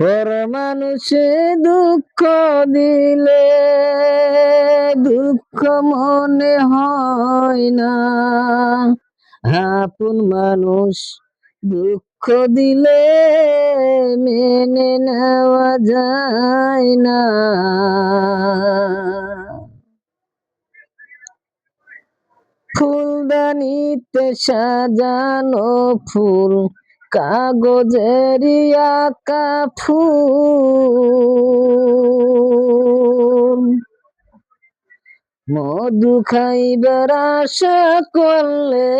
পর মানুষে দুঃখ দিলে, দুঃখ মনে হয় না। আপন মানুষ দুঃখ দিলে মেনে নেওয়া যায় না। ফুলদানিতে সাজানো ফুল কাগজের ফুল। মধু খাইবার আশা করলে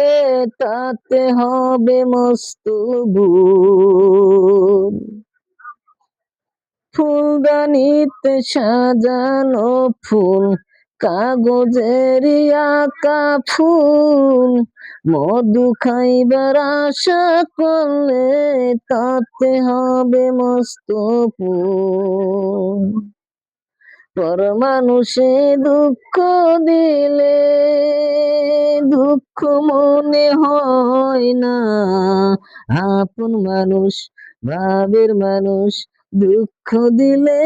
তাতে হবে মস্ত ভুল ফুলদানিতে সাজানো ফুল কাগজের আঁকা ফুল, মধু খাইবার আশা করলে তাতে হবে মস্ত ফুল। পর মানুষে দুঃখ দিলে, দুঃখ মনে হয় না। আপন মানুষ, ভাবের মানুষ, দুঃখ দিলে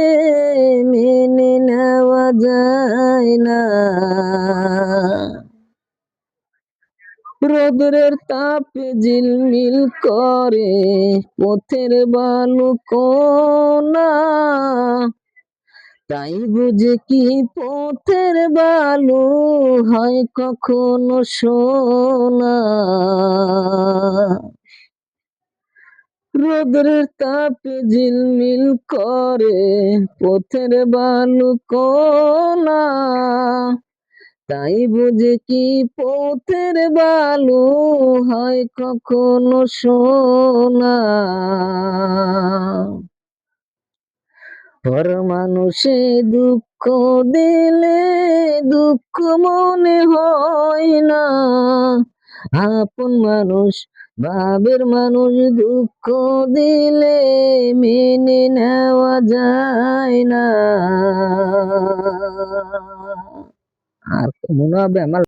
মেনে নেওয়া যায় না। রোদরের তাপে ঝিলমিল করে, পথের বালু কোনা তাই বুঝে কি পথের বালু হয় কখনো সোনা। রোদের তাপে ঝিলমিল করে, পথের বালু কোনা তাই বুঝে কি পথের বালু হয় কখনো সোনা। পর মানুষে দুঃখ দিলে দুঃখ মনে হয় না। আপন মানুষ ভাবের মানুষ দুঃখ দিলে মেনে নেওয়া যায় না। আর মনে হবে আমার